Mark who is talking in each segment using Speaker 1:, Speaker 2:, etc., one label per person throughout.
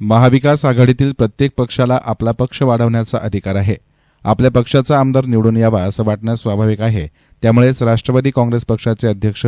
Speaker 1: महाविकास आघाडीतील प्रत्येक पक्षाला आपला पक्ष वाढवण्याचा अधिकार आहे. आपल्या पक्षाचा आमदार निवडून यावा असं वाटणं स्वाभाविक आहे. त्यामुळेच राष्ट्रवादी काँग्रेस पक्षाचे अध्यक्ष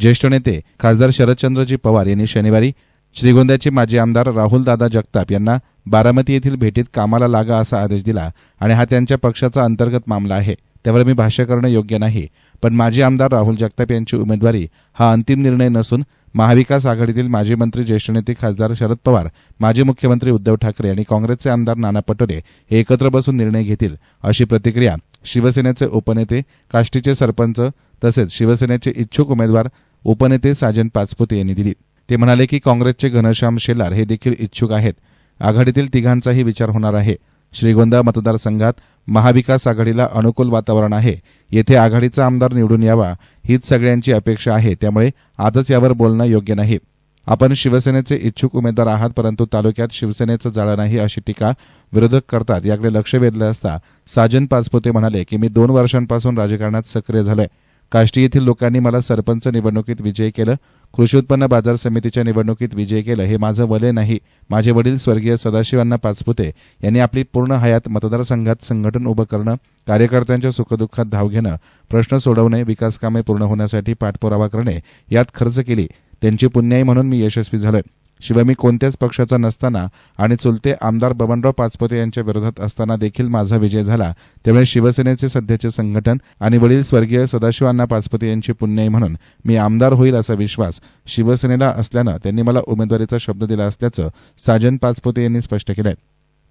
Speaker 1: ज्येष्ठ नेते खासदार शरदचंद्रजी पवार यांनी शनिवारी श्रीगोंद्याचे माजी आमदार राहुल दादा जगताप यांना बारामती येथील भेटीत कामाला लागा असा आदेश दिला आणि हा त्यांच्या पक्षाचा अंतर्गत मामला आहे. त्यावर मी भाष्य करणं योग्य नाही पण माजी आमदार राहुल जगताप यांची उमेदवारी हा अंतिम निर्णय नसून महाविकास आघाडीतील माजी मंत्री ज्येष्ठ नेते खासदार शरद पवार माजी मुख्यमंत्री उद्धव ठाकरे आणि काँग्रेसचे आमदार नाना पटोले हे एकत्र बसून निर्णय घेतील अशी प्रतिक्रिया शिवसेनेचे उपनेते काष्टीचे सरपंच तसेच शिवसेनेचे इच्छुक उमेदवार उपनेते साजन पाचपुते यांनी दिली. ते म्हणाले की काँग्रेसचे घनश्याम शेलार हे देखील इच्छुक आहेत. आघाडीतील तिघांचाही विचार होणार आहे. श्रीगोंदा मतदारसंघात महाविकास आघाडीला अनुकूल वातावरण आहे. येथे आघाडीचा आमदार निवडून यावा हीच सगळ्यांची अपेक्षा आहे. त्यामुळे आजच यावर बोलणं योग्य नाही. आपण शिवसेनेचे इच्छुक उमेदवार आहात परंतु तालुक्यात शिवसेनेचं जाळं नाही अशी टीका विरोधक करतात. याकडे लक्ष वेधलं असता साजन पाचपुते म्हणाले की मी दोन वर्षांपासून राजकारणात सक्रिय झालोय. काष्टी येथील लोकांनी मला सरपंच निवडणुकीत विजयी केलं. कृषी उत्पन्न बाजार समितीच्या निवडणुकीत विजय केलं हे माझं वलय नाही. माझे वडील स्वर्गीय सदाशिवांना पाचपुते. यांनी आपली पूर्ण हयात मतदारसंघात संघटन उभं करणं कार्यकर्त्यांच्या सुखदुःखात धाव घेणं प्रश्न सोडवणे विकास कामे पूर्ण होण्यासाठी पाठपुरावा करणे यात खर्च केली. त्यांची पुण्याई म्हणून मी यशस्वी झालोय. शिवाय मी कोणत्याच पक्षाचा नसताना आणि चुलते आमदार बबनराव पाचपोते यांच्या विरोधात असताना देखील माझा विजय झाला. त्यामुळे शिवसेनेचे सध्याचे संघटन आणि वडील स्वर्गीय सदाशिव अण्णा यांची पुण्याई म्हणून मी आमदार होईल असा विश्वास शिवसेनेला असल्यानं त्यांनी मला उमेदवारीचा शब्द दिला असल्याचं साजन पाचपोते यांनी स्पष्ट केलंय.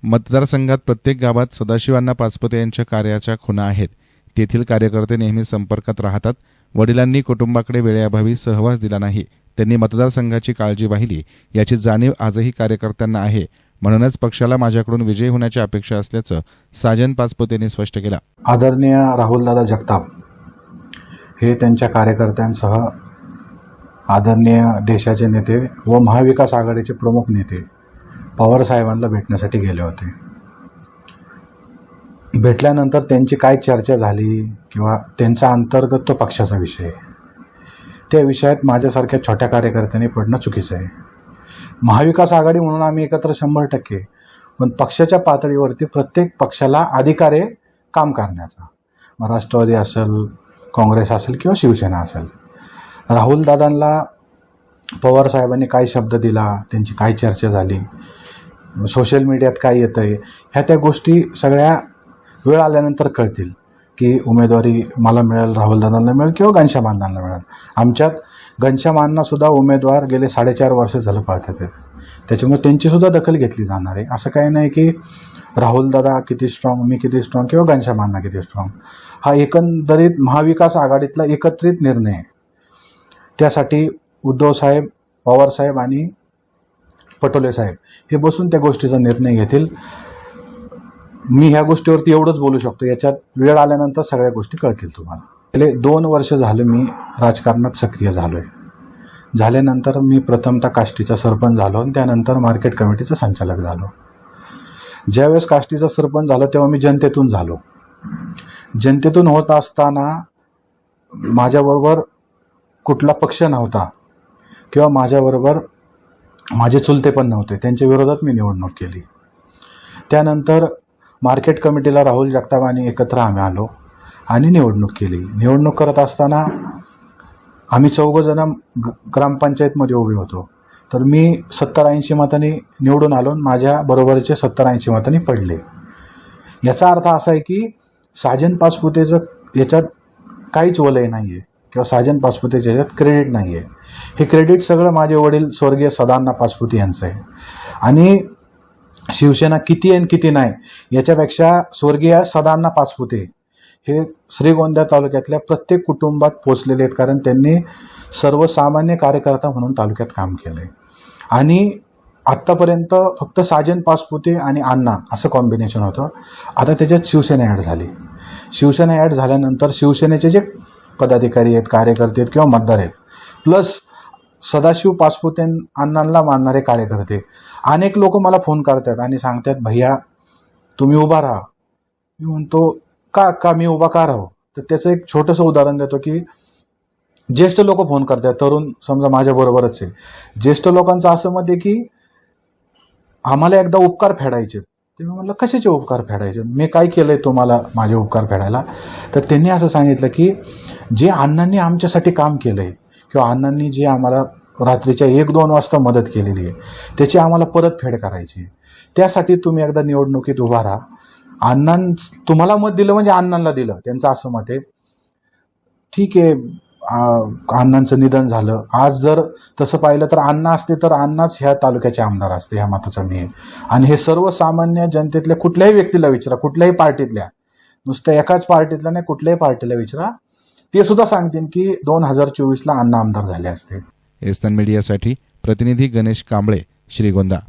Speaker 1: मतदारसंघात प्रत्येक गावात सदाशिवांना पाचपोते यांच्या कार्याच्या खुणा आहेत. तेथील कार्यकर्ते नेहमी संपर्कात राहतात. वडिलांनी कुटुंबाकडे वेळेअभावी सहवास दिला नाही. त्यांनी मतदारसंघाची काळजी वाहिली याची जाणीव आजही कार्यकर्त्यांना आहे. म्हणूनच पक्षाला माझ्याकडून विजयी होण्याची अपेक्षा असल्याचं साजन पाचपुते यांनी स्पष्ट केलं.
Speaker 2: आदरणीय राहुलदादा जगताप हे त्यांच्या कार्यकर्त्यांसह आदरणीय देशाचे नेते व महाविकास आघाडीचे प्रमुख नेते पवारसाहेबांना भेटण्यासाठी गेले होते. भेटल्यानंतर त्यांची काय चर्चा झाली किंवा त्यांचा अंतर्गत तो पक्षाचा विषय त्या विषयात माझ्यासारख्या छोट्या कार्यकर्त्यांनी पडणं चुकीचं आहे. महाविकास आघाडी म्हणून आम्ही एकत्र शंभर टक्के पण पक्षाच्या पातळीवरती प्रत्येक पक्षाला अधिकार आहे काम करण्याचा. राष्ट्रवादी असेल काँग्रेस असेल किंवा शिवसेना असेल. राहुल दादांना पवार साहेबांनी काय शब्द दिला त्यांची काय चर्चा झाली सोशल मीडियात काय येतं आहे ह्या त्या गोष्टी सगळ्या वेळ आल्यानंतर कळतील की उमेदवारी मला मिळेल राहुल दादांना मिळेल किंवा घनश्याम अण्णांना मिळेल. आमच्यात घनश्याम अण्णासुद्धा उमेदवार गेले साडेचार वर्ष झालं पळतात त्याच्यामुळे त्यांचीसुद्धा दखल घेतली जाणार आहे. असं काही नाही की राहुल दादा किती स्ट्रॉंग मी किती स्ट्रॉंग किंवा घनश्याम अण्णा किती स्ट्रॉंग हा एकंदरीत महाविकास आघाडीतला एकत्रित निर्णय आहे. त्यासाठी उद्धव साहेब पवार साहेब आणि पटोले साहेब हे बसून त्या गोष्टीचा निर्णय घेतील. मी ह्या गोष्टीवरती एवढंच बोलू शकतो. याच्यात वेळ आल्यानंतर सगळ्या गोष्टी कळतील तुम्हाला. गेले दोन वर्ष झालं मी राजकारणात सक्रिय झालो आहे झाल्यानंतर मी प्रथमतः काष्टीचा सरपंच झालो आणि त्यानंतर मार्केट कमिटीचा संचालक झालो. ज्यावेळेस काष्टीचा सरपंच झालो तेव्हा मी जनतेतून झालो. जनतेतून होत असताना माझ्याबरोबर कुठला पक्ष नव्हता किंवा माझ्याबरोबर माझे चुलते पण नव्हते. त्यांच्या विरोधात मी निवडणूक केली. त्यानंतर मार्केट कमिटीला राहुल जगताप आणि एकत्र आम्ही आलो आणि निवडणूक केली. निवडणूक करत असताना आम्ही चौघंजणं ग ग्रामपंचायतमध्ये उभे होतो. तर मी सत्तर ऐंशी मतांनी निवडून आलो माझ्या बरोबरचे सत्तर ऐंशी मतांनी पडले. याचा अर्थ असा आहे की साजन पासपुतेचं याच्यात काहीच वलय नाही आहे किंवा साजन पासपुतेच्या याच्यात क्रेडिट नाही आहे हे क्रेडिट सगळं माझे वडील स्वर्गीय सदांना पासपुती यांचं आहे. आणि शिवसेना किती आहे आणि किती नाही याच्यापेक्षा स्वर्गीय सदांना पाचपुते हे श्रीगोंदा तालुक्यातल्या प्रत्येक कुटुंबात पोचलेले आहेत कारण त्यांनी सर्वसामान्य कार्यकर्ता म्हणून तालुक्यात काम केलं आहे आणि आत्तापर्यंत फक्त साजन पासपुते आणि अण्णा असं कॉम्बिनेशन होतं. आता त्याच्यात शिवसेना ॲड झाली. शिवसेना ॲड झाल्यानंतर शिवसेनेचे जे पदाधिकारी आहेत कार्यकर्ते आहेत किंवा मतदार आहेत प्लस सदाशिव पासपुतेन अण्णांना मानणारे कार्यकर्ते. अनेक लोक मला फोन करतात आणि सांगतात भैया तुम्ही उभा राहा. मी म्हणतो का का मी उभा का राहू? तर त्याचं एक छोटंसं उदाहरण देतो की ज्येष्ठ लोक फोन करतात तरुण समजा माझ्या बरोबरच आहे. ज्येष्ठ लोकांचं असं मत आहे की आम्हाला एकदा उपकार फेडायचे ते मी म्हणलं कशाचे उपकार फेडायचे मी काय केलंय तुम्हाला माझे उपकार फेडायला? तर त्यांनी असं सांगितलं की जे अण्णांनी आमच्यासाठी काम केलंय किंवा अण्णांनी जे आम्हाला रात्रीच्या एक दोन वाजता मदत केलेली आहे त्याची आम्हाला परतफेड करायची आहे. त्यासाठी तुम्ही एकदा निवडणुकीत उभा राहा. अण्णां तुम्हाला मत दिलं म्हणजे अण्णांना दिलं. त्यांचं असं मत आहे. ठीक आहे अण्णांचं निधन झालं. आज जर तसं पाहिलं तर अण्णा असते तर अण्णाच ह्या तालुक्याचे आमदार असते ह्या मताचा मी आणि हे सर्वसामान्य जनतेतल्या कुठल्याही व्यक्तीला विचारा कुठल्याही पार्टीतल्या. नुसत्या एकाच पार्टीतल्या नाही कुठल्याही पार्टीला विचारा. ते सुद्धा सांगतील की दोन हजार चोवीसला अण्णा आमदार झाले असते.
Speaker 1: एस्तन मीडियासाठी प्रतिनिधी गणेश कांबळे श्रीगोंदा.